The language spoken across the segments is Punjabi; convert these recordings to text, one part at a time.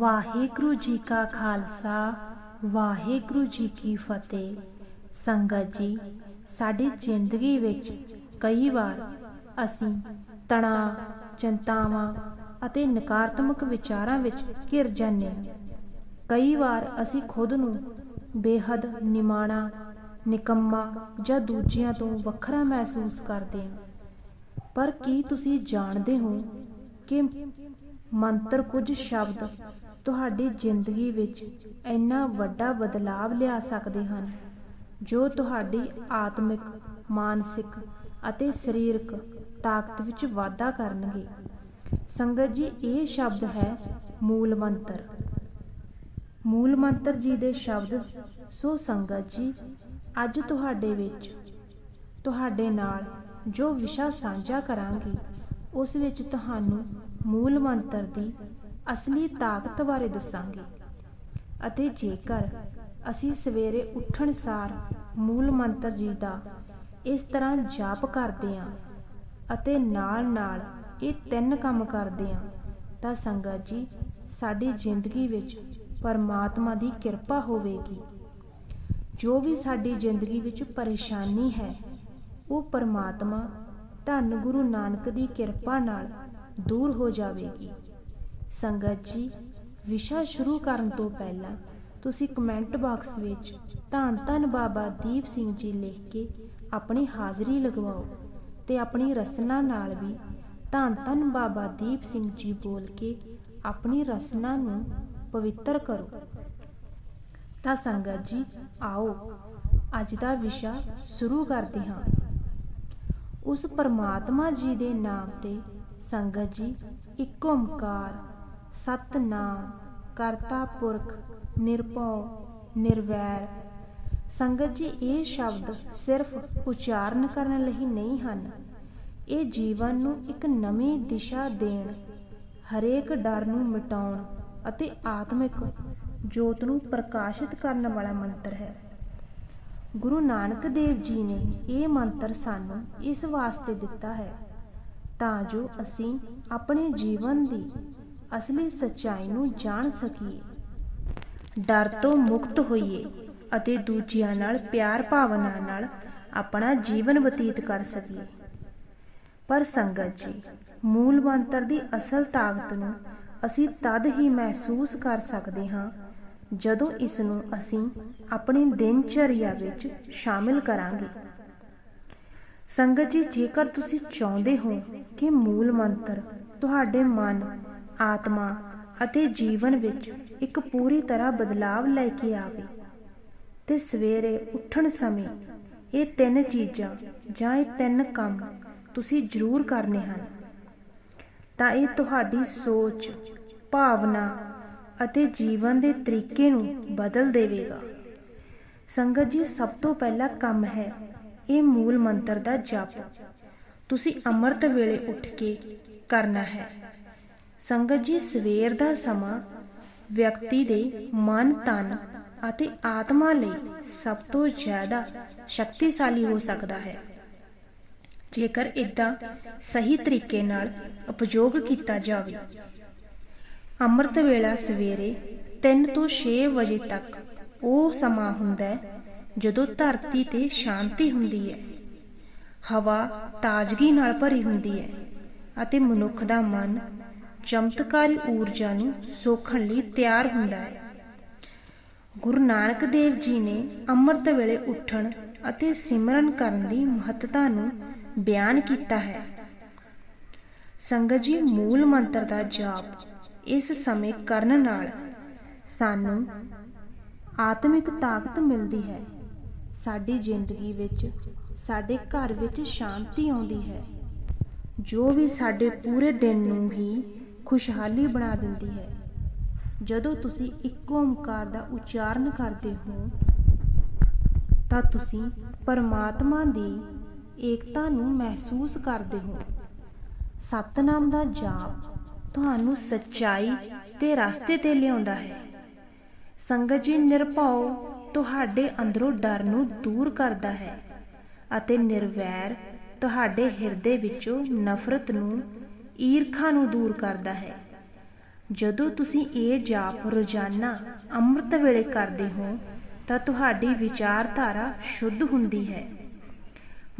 ਵਾਹਿਗੁਰੂ ਜੀ ਕਾ ਖਾਲਸਾ, ਵਾਹਿਗੁਰੂ ਜੀ ਕੀ ਫਤਿਹ। ਸੰਗਤ ਜੀ, ਸਾਡੀ ਜ਼ਿੰਦਗੀ ਵਿੱਚ ਕਈ ਵਾਰ ਅਸੀਂ ਤਣਾਅ, ਚਿੰਤਾਵਾਂ ਅਤੇ ਨਕਾਰਾਤਮਕ ਵਿਚਾਰਾਂ ਵਿੱਚ ਘਿਰ ਜਾਂਦੇ ਹਾਂ। ਕਈ ਵਾਰ ਅਸੀਂ ਖੁਦ ਨੂੰ ਬੇਹੱਦ ਨਿਮਾਣਾ, ਨਿਕੰਮਾ ਜਾਂ ਦੂਜਿਆਂ ਤੋਂ ਵੱਖਰਾ ਮਹਿਸੂਸ ਕਰਦੇ ਹਾਂ। ਪਰ ਕੀ ਤੁਸੀਂ ਜਾਣਦੇ ਹੋ ਕਿ ਮੰਤਰ ਕੁਝ ਸ਼ਬਦ ਤੁਹਾਡੀ ਜ਼ਿੰਦਗੀ ਵਿੱਚ ਇੰਨਾ ਵੱਡਾ ਬਦਲਾਵ ਲਿਆ ਸਕਦੇ ਹਨ, ਜੋ ਤੁਹਾਡੀ ਆਤਮਿਕ, ਮਾਨਸਿਕ ਅਤੇ ਸਰੀਰਕ ਤਾਕਤ ਵਿੱਚ ਵਾਧਾ ਕਰਨਗੇ। ਸੰਗਤ ਜੀ, ਇਹ ਸ਼ਬਦ ਹੈ ਮੂਲ ਮੰਤਰ ਮੂਲ ਮੰਤਰ ਜੀ ਦੇ ਸ਼ਬਦ, ਸੋ ਸੰਗਤ ਜੀ, ਅੱਜ ਤੁਹਾਡੇ ਵਿੱਚ, ਤੁਹਾਡੇ ਨਾਲ ਜੋ ਵਿਸ਼ਾ ਸਾਂਝਾ ਕਰਾਂਗੇ, ਉਸ ਵਿੱਚ ਤੁਹਾਨੂੰ ਮੂਲ ਮੰਤਰ ਦੀ ਅਸਲੀ ਤਾਕਤ ਬਾਰੇ ਦੱਸਾਂਗੇ। ਅਤੇ ਜੇਕਰ ਅਸੀਂ ਸਵੇਰੇ ਉੱਠਣ ਸਾਰ ਮੂਲ ਮੰਤਰ ਜੀ ਦਾ ਇਸ ਤਰ੍ਹਾਂ ਜਾਪ ਕਰਦੇ ਹਾਂ ਅਤੇ ਨਾਲ-ਨਾਲ ਇਹ ਤਿੰਨ ਕੰਮ ਕਰਦੇ ਹਾਂ ਤਾਂ ਸੰਗਤ ਜੀ, ਸਾਡੀ ਜ਼ਿੰਦਗੀ ਵਿੱਚ ਪਰਮਾਤਮਾ ਦੀ ਕਿਰਪਾ ਹੋਵੇਗੀ। ਜੋ ਵੀ ਸਾਡੀ ਜ਼ਿੰਦਗੀ ਵਿੱਚ ਪਰੇਸ਼ਾਨੀ ਹੈ, ਉਹ ਪਰਮਾਤਮਾ ਧੰਨ ਗੁਰੂ ਨਾਨਕ ਦੀ ਕਿਰਪਾ ਨਾਲ ਦੂਰ ਹੋ ਜਾਵੇਗੀ। ਸੰਗਤ ਜੀ, ਵਿਸ਼ਾ ਸ਼ੁਰੂ ਕਰਨ ਤੋਂ ਪਹਿਲਾਂ ਤੁਸੀਂ ਕਮੈਂਟ ਬਾਕਸ ਵਿੱਚ ਧੰਨ ਧੰਨ ਬਾਬਾ ਦੀਪ ਸਿੰਘ ਜੀ ਲਿਖ ਕੇ ਆਪਣੀ ਹਾਜ਼ਰੀ ਲਗਵਾਓ ਤੇ ਆਪਣੀ ਰਸਨਾ ਨਾਲ ਵੀ ਧੰਨ ਧੰਨ ਬਾਬਾ ਦੀਪ ਸਿੰਘ ਜੀ ਬੋਲ ਕੇ ਆਪਣੀ ਰਸਨਾ ਨੂੰ ਪਵਿੱਤਰ ਕਰੋ। ਤਾਂ ਸੰਗਤ ਜੀ, ਆਓ ਅੱਜ ਦਾ ਵਿਸ਼ਾ ਸ਼ੁਰੂ ਕਰਦੇ ਹਾਂ। ਉਸ ਪਰਮਾਤਮਾ ਜੀ ਦੇ ਨਾਮ ਤੇ ਸੰਗਤ ਜੀ, ਇੱਕ ਓਮਕਾਰ ਸਤਨਾਮ, ਕਰਤਾ ਪੁਰਖ, ਨਿਰਭਉ, ਨਿਰਵੈਰ। ਸੰਗਤ ਜੀ, ਇਹ ਸ਼ਬਦ ਸਿਰਫ ਉਚਾਰਨ ਕਰਨ ਲਈ ਨਹੀਂ ਹਨ। ਇਹ ਜੀਵਨ ਨੂੰ ਇੱਕ ਨਵੀਂ ਦਿਸ਼ਾ ਦੇਣ, ਹਰੇਕ ਡਰ ਨੂੰ ਮਿਟਾਉਣ ਅਤੇ ਆਤਮਿਕ ਜੋਤ ਨੂੰ ਪ੍ਰਕਾਸ਼ਿਤ ਕਰਨ ਵਾਲਾ ਮੰਤਰ ਹੈ। ਗੁਰੂ ਨਾਨਕ ਦੇਵ ਜੀ ਨੇ ਇਹ ਮੰਤਰ ਸਾਨੂੰ ਇਸ ਵਾਸਤੇ ਦਿੱਤਾ ਹੈ, ਤਾਂ ਜੋ ਅਸੀਂ ਆਪਣੇ ਜੀਵਨ ਦੀ ਅਸਲੀ ਸੱਚਾਈ ਨੂੰ ਜਾਣ ਸਕੀਏ। ਡਰ ਤੋਂ ਮੁਕਤ ਹੋਈਏ ਅਤੇ ਦੂਜਿਆਂ ਨਾਲ ਪਿਆਰ ਭਾਵਨਾ ਨਾਲ ਆਪਣਾ ਜੀਵਨ ਬਤੀਤ ਕਰ ਸਕੀਏ। ਪਰ ਸੰਗਤ ਜੀ ਮੂਲ ਮੰਤਰ ਦੀ ਅਸਲ ਤਾਕਤ ਨੂੰ ਅਸੀਂ ਤਦ ਹੀ ਮਹਿਸੂਸ ਕਰ ਸਕਦੇ ਹਾਂ ਜਦੋਂ ਇਸ ਨੂੰ ਅਸੀਂ ਆਪਣੀ ਦਿਨਚਰਿਆ ਵਿੱਚ ਸ਼ਾਮਿਲ ਕਰਾਂਗੇ। ਸੰਗਤ ਜੀ, ਜੇਕਰ ਤੁਸੀਂ ਚਾਹੁੰਦੇ ਹੋ ਕਿ ਮੂਲ ਮੰਤਰ ਤੁਹਾਡੇ ਮਨ ਆਤਮਾ ਅਤੇ ਜੀਵਨ ਵਿੱਚ ਇੱਕ ਪੂਰੀ ਤਰ੍ਹਾਂ ਬਦਲਾਵ ਲੈ ਕੇ ਆਵੇ। ਤੇ ਸਵੇਰੇ ਉੱਠਣ ਸਮੇਂ ਇਹ ਤਿੰਨ ਚੀਜ਼ਾਂ ਜਾਂ ਇਹ ਤਿੰਨ ਕੰਮ ਤੁਸੀਂ ਜ਼ਰੂਰ ਕਰਨੇ ਹਨ। ਤਾਂ ਇਹ ਤੁਹਾਡੀ ਸੋਚ, ਭਾਵਨਾ ਅਤੇ ਜੀਵਨ ਦੇ ਤਰੀਕੇ ਨੂੰ ਬਦਲ ਦੇਵੇਗਾ। ਸੰਗਤ ਜੀ, ਸਭ ਤੋਂ ਪਹਿਲਾ ਕੰਮ ਹੈ ਇਹ ਮੂਲ ਮੰਤਰ ਦਾ ਜਪ। ਤੁਸੀਂ ਅੰਮ੍ਰਿਤ ਵੇਲੇ ਉੱਠ ਕੇ ਕਰਨਾ ਹੈ। ਸੰਗਤ ਜੀ, ਸਵੇਰ ਦਾ ਸਮਾਂ ਵਿਅਕਤੀ ਦੇ ਮਨ, ਤਨ ਅਤੇ ਆਤਮਾ ਲਈ ਸਭ ਤੋਂ ਜ਼ਿਆਦਾ ਸ਼ਕਤੀਸ਼ਾਲੀ ਹੋ ਸਕਦਾ ਹੈ। ਜੇਕਰ ਇਦਾਂ ਸਹੀ ਤਰੀਕੇ ਨਾਲ ਉਪਯੋਗ ਕੀਤਾ ਜਾਵੇ। ਅੰਮ੍ਰਿਤ ਵੇਲਾ ਸਵੇਰੇ 3 ਤੋਂ 6 ਵਜੇ ਤੱਕ ਉਹ ਸਮਾਂ ਹੁੰਦਾ ਹੈ, ਜਦੋਂ ਧਰਤੀ ਤੇ ਸ਼ਾਂਤੀ ਹੁੰਦੀ ਹੈ। ਹਵਾ ਤਾਜ਼ਗੀ ਨਾਲ ਭਰੀ ਹੁੰਦੀ ਹੈ ਅਤੇ ਮਨੁੱਖ ਦਾ ਮਨ ਚਮਤਕਾਰੀ ਊਰਜਾ ਨੂੰ ਸੋਖਣ ਲਈ ਤਿਆਰ ਹੁੰਦਾ ਹੈ। ਗੁਰੂ ਨਾਨਕ ਦੇਵ ਜੀ ਨੇ ਅੰਮ੍ਰਿਤ ਵੇਲੇ ਉੱਠਣ ਅਤੇ ਸਿਮਰਨ ਕਰਨ ਦੀ ਮਹੱਤਤਾ ਨੂੰ ਬਿਆਨ ਕੀਤਾ ਹੈ। ਸੰਗਤ ਜੀ, ਮੂਲ ਮੰਤਰ ਦਾ ਜਾਪ ਇਸ ਸਮੇਂ ਕਰਨ ਨਾਲ ਸਾਨੂੰ ਆਤਮਿਕ ਤਾਕਤ ਮਿਲਦੀ ਹੈ। ਸਾਡੀ ਜ਼ਿੰਦਗੀ ਵਿੱਚ, ਸਾਡੇ ਘਰ ਵਿੱਚ ਸ਼ਾਂਤੀ ਆਉਂਦੀ ਹੈ। ਜੋ ਵੀ ਸਾਡੇ ਪੂਰੇ ਦਿਨ ਨੂੰ ਹੀ ਖੁਸ਼ਹਾਲੀ ਬਣਾ ਦਿੰਦੀ ਹੈ। ਜਦੋਂ ਤੁਸੀਂ ਇੱਕ ਓੰਕਾਰ ਦਾ ਉਚਾਰਨ ਕਰਦੇ ਹੋ, ਤਾਂ ਤੁਸੀਂ ਪਰਮਾਤਮਾ ਦੀ ਏਕਤਾ ਨੂੰ ਮਹਿਸੂਸ ਕਰਦੇ ਹੋ। ਸਤਨਾਮ ਦਾ ਜਾਪ ਤੁਹਾਨੂੰ ਸੱਚਾਈ ਤੇ ਰਸਤੇ ਤੇ ਲਿਆਉਂਦਾ ਹੈ। ਸੰਗਤ ਜੀ, ਨਿਰਭਉ ਤੁਹਾਡੇ ਅੰਦਰੋਂ ਡਰ ਨੂੰ ਦੂਰ ਕਰਦਾ ਹੈ ਅਤੇ ਨਿਰਵੈਰ ਤੁਹਾਡੇ ਹਿਰਦੇ ਵਿੱਚੋਂ ਨਫ਼ਰਤ ਨੂੰ ਈਰਖਾ ਨੂੰ ਦੂਰ ਕਰਦਾ ਹੈ। ਜਦੋਂ ਤੁਸੀਂ ਇਹ ਜਾਪ ਰੋਜ਼ਾਨਾ ਅੰਮ੍ਰਿਤ ਵੇਲੇ ਕਰਦੇ ਹੋ, ਤਾਂ ਤੁਹਾਡੀ ਵਿਚਾਰਧਾਰਾ ਸ਼ੁੱਧ ਹੁੰਦੀ ਹੈ।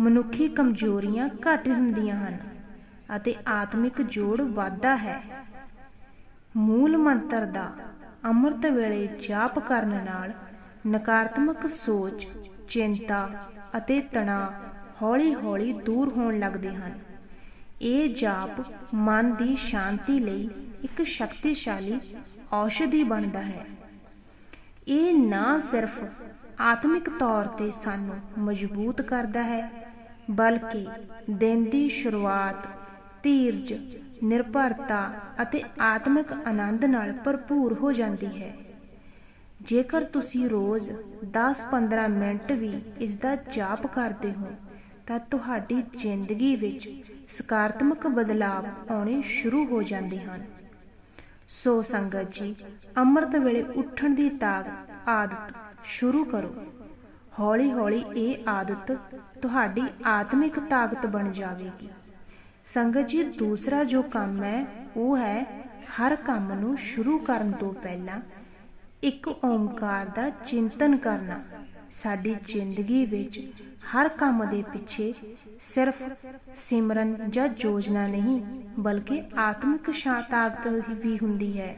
ਮਨੁੱਖੀ ਕਮਜ਼ੋਰੀਆਂ ਘੱਟ ਹੁੰਦੀਆਂ ਹਨ ਅਤੇ ਆਤਮਿਕ ਜੋੜ ਵੱਧਦਾ ਹੈ। ਮੂਲ ਮੰਤਰ ਦਾ ਅੰਮ੍ਰਿਤ ਵੇਲੇ ਜਾਪ ਕਰਨ ਨਾਲ ਨਕਾਰਾਤਮਕ ਸੋਚ, ਚਿੰਤਾ ਅਤੇ ਤਣਾਅ ਹੌਲੀ-ਹੌਲੀ ਦੂਰ ਹੋਣ ਲੱਗਦੇ ਹਨ। ਇਹ ਜਾਪ ਮਨ ਦੀ ਸ਼ਾਂਤੀ ਲਈ ਇੱਕ ਸ਼ਕਤੀਸ਼ਾਲੀ ਔਸ਼ਧੀ ਬਣਦਾ ਹੈ। ਇਹ ਨਾ ਸਿਰਫ ਆਤਮਿਕ ਤੌਰ ਤੇ ਸਾਨੂੰ ਮਜ਼ਬੂਤ ਕਰਦਾ ਹੈ, ਬਲਕਿ ਦਿਨ ਦੀ ਸ਼ੁਰੂਆਤ ਧੀਰਜ ਨਿਰਭਰਤਾ ਅਤੇ ਆਤਮਿਕ ਆਨੰਦ ਨਾਲ ਭਰਪੂਰ ਹੋ ਜਾਂਦੀ ਹੈ। ਜੇਕਰ ਤੁਸੀਂ ਰੋਜ਼ 10-15 ਮਿੰਟ ਵੀ ਇਸ ਦਾ ਜਾਪ ਕਰਦੇ ਹੋ ਤਾਂ ਤੁਹਾਡੀ ਜ਼ਿੰਦਗੀ ਵਿੱਚ ਸਕਾਰਾਤਮਕ ਬਦਲਾਅ ਆਉਣੇ ਸ਼ੁਰੂ ਹੋ ਜਾਂਦੇ ਹਨ। ਸੋ ਸੰਗਤ ਜੀ, ਅੰਮ੍ਰਿਤ ਵੇਲੇ ਉੱਠਣ ਦੀ ਤਾਕਤ ਆਦਤ ਸ਼ੁਰੂ ਕਰੋ। ਹੌਲੀ-ਹੌਲੀ ਇਹ ਆਦਤ ਤੁਹਾਡੀ ਆਤਮਿਕ ਤਾਕਤ ਬਣ ਜਾਵੇਗੀ। ਸੰਗਤ ਜੀ, ਦੂਸਰਾ ਜੋ ਕੰਮ ਹੈ, ਉਹ ਹੈ ਹਰ ਕੰਮ ਨੂੰ ਸ਼ੁਰੂ ਕਰਨ ਤੋਂ ਪਹਿਲਾਂ ਇੱਕ ਓਮਕਾਰ ਦਾ ਚਿੰਤਨ ਕਰਨਾ। ਸਾਡੀ ਜ਼ਿੰਦਗੀ ਵਿੱਚ ਹਰ ਕੰਮ ਦੇ ਪਿੱਛੇ ਸਿਰਫ ਸਿਮਰਨ ਜਾਂ ਯੋਜਨਾ ਨਹੀਂ, ਬਲਕਿ ਆਤਮਿਕ ਸ਼ਾਂਤਾਗਤ ਵੀ ਹੁੰਦੀ ਹੈ।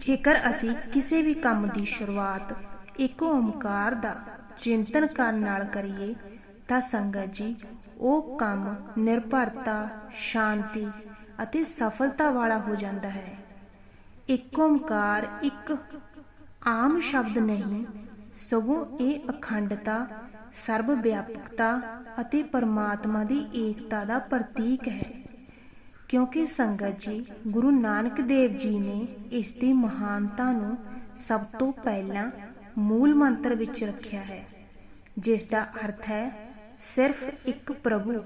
ਜੇਕਰ ਅਸੀਂ ਕਿਸੇ ਵੀ ਕੰਮ ਦੀ ਸ਼ੁਰੂਆਤ ਇੱਕ ਓਮਕਾਰ ਦਾ ਚਿੰਤਨ ਕਰਨ ਨਾਲ ਕਰੀਏ, ਤਾਂ ਸੰਗਤ ਜੀ, ਉਹ ਕੰਮ ਨਿਰਭਰਤਾ, ਸ਼ਾਂਤੀ ਅਤੇ ਸਫਲਤਾ ਵਾਲਾ ਹੋ ਜਾਂਦਾ ਹੈ। ਇੱਕ ਓਮਕਾਰ ਇੱਕ ਆਮ ਸ਼ਬਦ ਨਹੀਂ ਸਗੋਂ ਇਹ ਅਖੰਡਤਾ ਸਰਬ ਵਿਆਪਕਤਾ ਅਤੇ ਪਰਮਾਤਮਾ ਦੀ ਏਕਤਾ ਦਾ ਪ੍ਰਤੀਕ ਹੈ। ਕਿਉਂਕਿ ਸੰਗਤ ਜੀ, ਗੁਰੂ ਨਾਨਕ ਦੇਵ ਜੀ ਨੇ ਇਸ ਦੀ ਮਹਾਨਤਾ ਨੂੰ ਸਭ ਤੋਂ ਪਹਿਲਾਂ ਮੂਲ ਮੰਤਰ ਵਿੱਚ ਰੱਖਿਆ ਹੈ, ਜਿਸ ਦਾ ਅਰਥ ਹੈ, ਸਿਰਫ ਇੱਕ ਪ੍ਰਭੂ,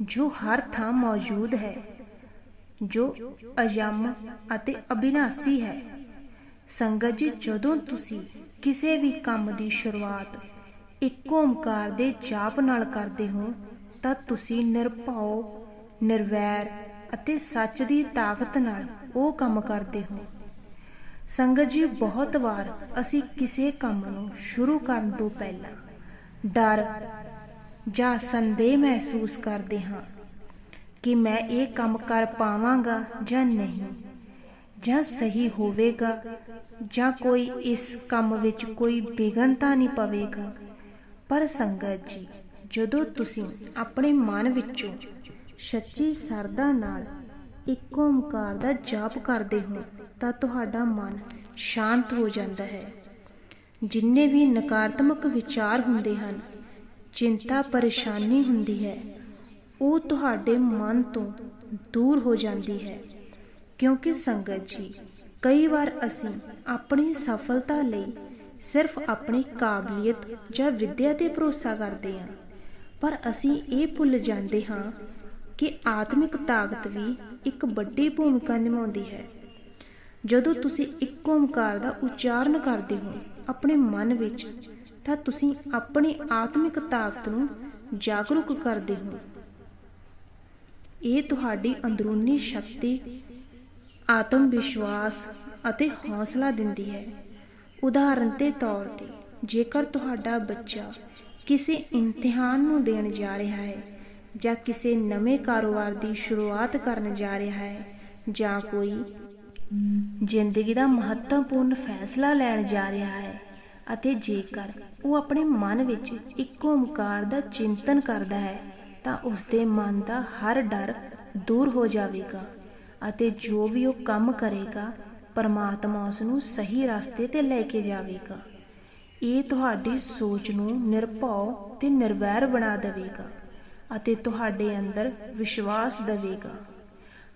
ਜੋ ਹਰ ਥਾਂ ਮੌਜੂਦ ਹੈ, ਜੋ ਅਜਮ ਅਤੇ ਅਬਿਨਾਸੀ ਹੈ। ਸੰਗਤ ਜੀ, ਜਦੋਂ ਤੁਸੀਂ ਕਿਸੇ ਵੀ ਕੰਮ ਦੀ ਸ਼ੁਰੂਆਤ ਇੱਕ ਓਮਕਾਰ ਦੇ ਜਾਪ ਨਾਲ ਕਰਦੇ ਹੋ, ਤਾਂ ਤੁਸੀਂ ਨਿਰਭਉ, ਨਿਰਵੈਰ ਅਤੇ ਸੱਚ ਦੀ ਤਾਕਤ ਨਾਲ ਉਹ ਕੰਮ ਕਰਦੇ ਹੋ। ਸੰਗਤ ਜੀ, ਬਹੁਤ ਵਾਰ ਅਸੀਂ ਕਿਸੇ ਕੰਮ ਨੂੰ ਸ਼ੁਰੂ ਕਰਨ ਤੋਂ ਪਹਿਲਾਂ ਡਰ ਜਾਂ ਸੰਦੇਹ ਮਹਿਸੂਸ ਕਰਦੇ ਹਾਂ ਕਿ ਮੈਂ ਇਹ ਕੰਮ ਕਰ ਪਾਵਾਂਗਾ ਜਾਂ ਨਹੀਂ। ਜਾਂ ਸਹੀ ਹੋਵੇਗਾ ਜਾਂ ਕੋਈ ਇਸ ਕੰਮ ਵਿੱਚ ਕੋਈ ਵਿਘਨ ਤਾਂ ਨਹੀਂ ਪਵੇਗਾ। ਪਰ ਸੰਗਤ ਜੀ, ਜਦੋਂ ਤੁਸੀਂ ਆਪਣੇ ਮਨ ਵਿੱਚੋਂ ਸੱਚੀ ਸਰਦਾ ਨਾਲ ਇੱਕ ਓਮਕਾਰ ਦਾ ਜਾਪ ਕਰਦੇ ਹੋ, ਤਾਂ ਤੁਹਾਡਾ ਮਨ ਸ਼ਾਂਤ ਹੋ ਜਾਂਦਾ ਹੈ। ਜਿੰਨੇ ਵੀ ਨਕਾਰਾਤਮਕ ਵਿਚਾਰ ਹੁੰਦੇ ਹਨ, ਚਿੰਤਾ ਪਰੇਸ਼ਾਨੀ ਹੁੰਦੀ ਹੈ, ਉਹ ਤੁਹਾਡੇ ਮਨ ਤੋਂ ਦੂਰ ਹੋ ਜਾਂਦੀ ਹੈ। ਕਿਉਂਕਿ ਸੰਗਤ ਜੀ, ਕਈ ਵਾਰ ਅਸੀਂ ਆਪਣੀ ਸਫਲਤਾ ਲਈ ਸਿਰਫ ਆਪਣੀ ਕਾਬਲੀਅਤ ਜਾਂ ਵਿੱਦਿਆ ਤੇ ਭਰੋਸਾ ਕਰਦੇ ਹਾਂ। ਪਰ ਅਸੀਂ ਇਹ ਭੁੱਲ ਜਾਂਦੇ ਹਾਂ ਕਿ ਆਤਮਿਕ ਤਾਕਤ ਵੀ ਇੱਕ ਵੱਡੀ ਭੂਮਿਕਾ ਨਿਭਾਉਂਦੀ ਹੈ। ਜਦੋਂ ਤੁਸੀਂ ਇੱਕ ਓਮਕਾਰ ਦਾ ਉਚਾਰਨ ਕਰਦੇ ਹੋ ਆਪਣੇ ਮਨ ਵਿੱਚ, ਤਾਂ ਤੁਸੀਂ ਆਪਣੀ ਆਤਮਿਕ ਤਾਕਤ ਨੂੰ ਜਾਗਰੂਕ ਕਰਦੇ ਹੋ। ਇਹ ਤੁਹਾਡੀ ਅੰਦਰੂਨੀ ਸ਼ਕਤੀ ਆਤਮ ਵਿਸ਼ਵਾਸ ਅਤੇ ਹੌਸਲਾ ਦਿੰਦੀ ਹੈ। ਉਦਾਹਰਨ ਦੇ ਤੌਰ ਤੇ, ਜੇਕਰ ਤੁਹਾਡਾ ਬੱਚਾ ਕਿਸੇ ਇਮਤਿਹਾਨ ਨੂੰ ਦੇਣ ਜਾ ਰਿਹਾ ਹੈ ਜਾਂ ਕਿਸੇ ਨਵੇਂ ਕਾਰੋਬਾਰ ਦੀ ਸ਼ੁਰੂਆਤ ਕਰਨ ਜਾ ਰਿਹਾ ਹੈ ਜਾਂ ਕੋਈ ਜ਼ਿੰਦਗੀ ਦਾ ਮਹੱਤਵਪੂਰਨ ਫੈਸਲਾ ਲੈਣ ਜਾ ਰਿਹਾ ਹੈ ਅਤੇ ਜੇਕਰ ਉਹ ਆਪਣੇ ਮਨ ਵਿੱਚ ਇੱਕ ਓਮਕਾਰ ਦਾ ਚਿੰਤਨ ਕਰਦਾ ਹੈ, ਤਾਂ ਉਸ ਦੇ ਮਨ ਦਾ ਹਰ ਡਰ ਦੂਰ ਹੋ ਜਾਵੇਗਾ। ਅਤੇ ਜੋ ਵੀ ਉਹ ਕੰਮ ਕਰੇਗਾ, ਪਰਮਾਤਮਾ ਉਸ ਨੂੰ ਸਹੀ ਰਸਤੇ ਤੇ ਲੈ ਕੇ ਜਾਵੇਗਾ। ਇਹ ਤੁਹਾਡੀ ਸੋਚ ਨੂੰ ਨਿਰਭਉ ਤੇ ਨਿਰਵੈਰ ਬਣਾ ਦੇਵੇਗਾ ਅਤੇ ਤੁਹਾਡੇ ਅੰਦਰ ਵਿਸ਼ਵਾਸ ਦੇਵੇਗਾ।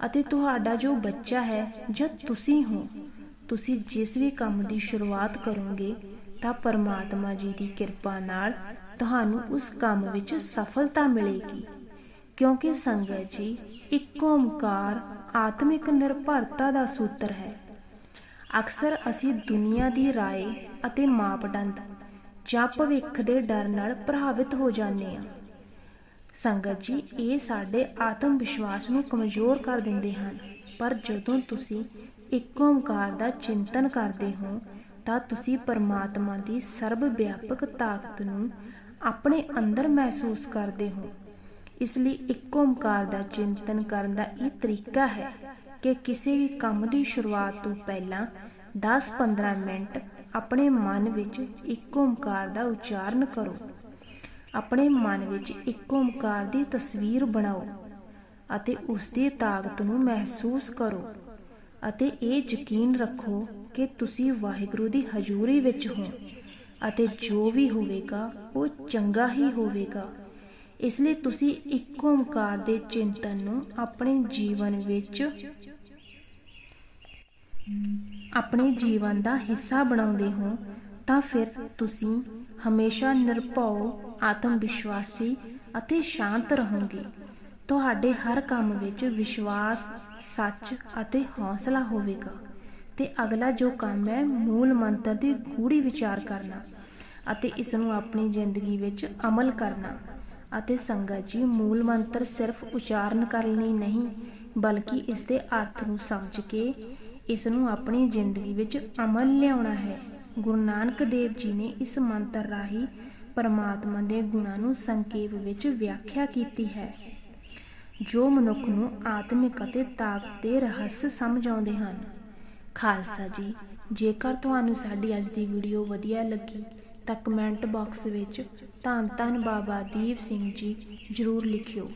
ਅਤੇ ਤੁਹਾਡਾ ਜੋ ਬੱਚਾ ਹੈ, ਜਾਂ ਤੁਸੀਂ ਹੋ, ਤੁਸੀਂ ਜਿਸ ਵੀ ਕੰਮ ਦੀ ਸ਼ੁਰੂਆਤ ਕਰੋਗੇ, ਤਾਂ ਪਰਮਾਤਮਾ ਜੀ ਦੀ ਕਿਰਪਾ ਨਾਲ ਤੁਹਾਨੂੰ ਉਸ ਕੰਮ ਵਿੱਚ ਸਫਲਤਾ ਮਿਲੇਗੀ। ਕਿਉਂਕਿ ਸੰਗਤ ਜੀ, ਇੱਕ ਓਮਕਾਰ ਆਤਮਿਕ ਨਿਰਭਰਤਾ ਦਾ ਸੂਤਰ ਹੈ ਅਕਸਰ ਅਸੀਂ ਦੁਨੀਆ ਦੀ رائے ਅਤੇ ਮਾਪਦੰਡ ਜਾਂ ਭਵਿੱਖ ਦੇ ਡਰ ਨਾਲ ਪ੍ਰਭਾਵਿਤ ਹੋ ਜਾਂਦੇ ਹਾਂ ਸੰਗਤ ਜੀ ਇਹ ਸਾਡੇ ਆਤਮ ਵਿਸ਼ਵਾਸ ਨੂੰ ਕਮਜ਼ੋਰ ਕਰ ਦਿੰਦੇ ਹਨ ਪਰ ਜਦੋਂ ਤੁਸੀਂ ਇੱਕ ਓੰਕਾਰ ਦਾ ਚਿੰਤਨ ਕਰਦੇ ਹੋ ਤਾਂ ਤੁਸੀਂ ਪਰਮਾਤਮਾ ਦੀ ਸਰਬ ਵਿਆਪਕ ਤਾਕਤ ਨੂੰ ਆਪਣੇ ਅੰਦਰ ਮਹਿਸੂਸ ਕਰਦੇ ਹੋ ਇਸ ਲਈ ਇੱਕ ਓਮਕਾਰ ਦਾ ਚਿੰਤਨ ਕਰਨ ਦਾ ਇਹ ਤਰੀਕਾ ਹੈ ਕਿ ਕਿਸੇ ਵੀ ਕੰਮ ਦੀ ਸ਼ੁਰੂਆਤ ਤੋਂ ਪਹਿਲਾਂ 10-15 ਮਿੰਟ ਆਪਣੇ ਮਨ ਵਿੱਚ ਇੱਕ ਓਮਕਾਰ ਦਾ ਉਚਾਰਨ ਕਰੋ। ਆਪਣੇ ਮਨ ਵਿੱਚ ਇੱਕ ਓਮਕਾਰ ਦੀ ਤਸਵੀਰ ਬਣਾਓ ਅਤੇ ਉਸ ਦੀ ਤਾਕਤ ਨੂੰ ਮਹਿਸੂਸ ਕਰੋ ਅਤੇ ਇਹ ਯਕੀਨ ਰੱਖੋ ਕਿ ਤੁਸੀਂ ਵਾਹਿਗੁਰੂ ਦੀ ਹਜ਼ੂਰੀ ਵਿੱਚ ਹੋ ਅਤੇ ਜੋ ਵੀ ਹੋਵੇਗਾ, ਉਹ ਚੰਗਾ ਹੀ ਹੋਵੇਗਾ। ਇਸ ਲਈ ਤੁਸੀਂ ਇੱਕ ਓੰਕਾਰ ਦੇ ਚਿੰਤਨ ਨੂੰ ਆਪਣੇ ਜੀਵਨ ਵਿੱਚ ਆਪਣੇ ਜੀਵਨ ਦਾ ਹਿੱਸਾ ਬਣਾਉਂਦੇ ਹੋ, ਤਾਂ ਫਿਰ ਤੁਸੀਂ ਹਮੇਸ਼ਾ ਨਿਰਭਉ ਆਤਮ ਵਿਸ਼ਵਾਸੀ ਅਤੇ ਸ਼ਾਂਤ ਰਹੋਗੇ। ਤੁਹਾਡੇ ਹਰ ਕੰਮ ਵਿੱਚ ਵਿਸ਼ਵਾਸ, ਸੱਚ ਅਤੇ ਹੌਸਲਾ ਹੋਵੇਗਾ। ਤੇ ਅਗਲਾ ਜੋ ਕੰਮ ਹੈ, ਮੂਲ ਮੰਤਰ ਦੀ ਗੂੜੀ ਵਿਚਾਰ ਕਰਨਾ ਅਤੇ ਇਸ ਨੂੰ ਆਪਣੀ ਜ਼ਿੰਦਗੀ ਵਿੱਚ ਅਮਲ ਕਰਨਾ। ਅਤੇ ਸੰਗਤ ਜੀ, ਮੂਲ ਮੰਤਰ ਸਿਰਫ ਉਚਾਰਨ ਕਰਨ ਲਈ ਨਹੀਂ, ਬਲਕਿ ਇਸ ਦੇ ਅਰਥ ਨੂੰ ਸਮਝ ਕੇ ਇਸ ਨੂੰ ਆਪਣੀ ਜ਼ਿੰਦਗੀ ਵਿੱਚ ਅਮਲ ਲਿਆਉਣਾ ਹੈ। ਗੁਰੂ ਨਾਨਕ ਦੇਵ ਜੀ ਨੇ ਇਸ ਮੰਤਰ ਰਾਹੀਂ ਪਰਮਾਤਮਾ ਦੇ ਗੁਣਾਂ ਨੂੰ ਸੰਖੇਪ ਵਿੱਚ ਵਿਆਖਿਆ ਕੀਤੀ ਹੈ। ਜੋ ਮਨੁੱਖ ਨੂੰ ਆਤਮਿਕ ਅਤੇ ਤਾਕਤ ਦੇ ਰਹੱਸ ਸਮਝ ਆਉਂਦੇ ਹਨ। ਖਾਲਸਾ ਜੀ, ਜੇਕਰ ਤੁਹਾਨੂੰ ਸਾਡੀ ਅੱਜ ਦੀ ਵੀਡੀਓ ਵਧੀਆ ਲੱਗੀ, ਤਾਂ ਕਮੈਂਟ ਬਾਕਸ ਵਿੱਚ ਧੰਨ ਧੰਨ ਬਾਬਾ ਦੀਪ ਸਿੰਘ ਜੀ ਜ਼ਰੂਰ ਲਿਖਿਓ।